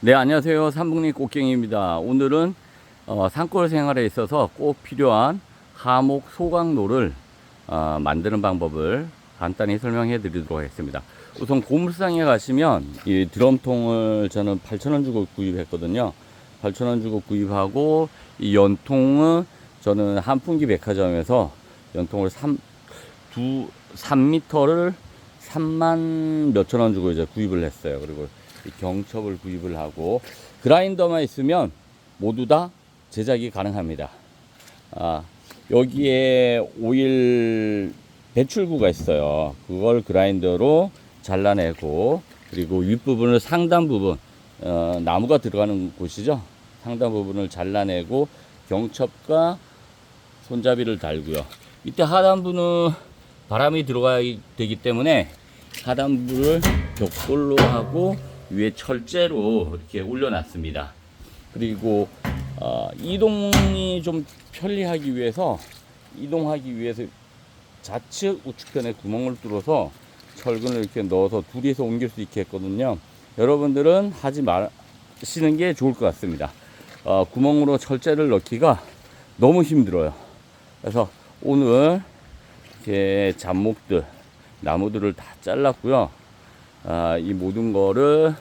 네, 안녕하세요. 삼북리 꽃갱이입니다. 오늘은 어, 산골 생활에 있어서 꼭 필요한 하목 소강로를 어, 만드는 방법을 간단히 설명해 드리도록 하겠습니다. 우선 고물상에 가시면 이 드럼통을 저는 8,000원 주고 구입했거든요. 8,000원 주고 구입하고 이 연통은 저는 한풍기 백화점에서 연통을 3, 두, 3m를 3만 몇천 원 주고 이제 구입을 했어요. 그리고 이 경첩을 구입을 하고 그라인더만 있으면 모두 다 제작이 가능합니다. 아, 여기에 오일 배출구가 있어요. 그걸 그라인더로 잘라내고 그리고 윗부분을 상단 부분 어, 나무가 들어가는 곳이죠. 상단 부분을 잘라내고 경첩과 손잡이를 달고요. 이때 하단부는 바람이 들어가야 되기 때문에 하단부를 벽돌로 하고 위에 철제로 이렇게 올려놨습니다. 그리고 어, 이동이 좀 편리하기 위해서 이동하기 위해서 좌측 우측편에 구멍을 뚫어서 철근을 이렇게 넣어서 둘이서 옮길 수 있게 했거든요. 여러분들은 하지 마시는 게 좋을 것 같습니다. 어, 구멍으로 철제를 넣기가 너무 힘들어요. 그래서 오늘 이렇게 잡목들, 나무들을 다 잘랐고요. 아, 이 모든 거를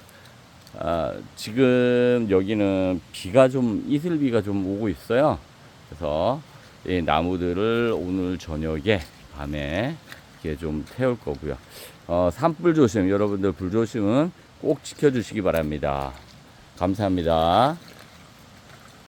아, 지금 여기는 비가 좀 이슬비가 좀 오고 있어요. 그래서 이 나무들을 오늘 저녁에 밤에 이렇게 좀 태울 거고요. 어, 산불 조심, 여러분들 불 조심은 꼭 지켜주시기 바랍니다. 감사합니다.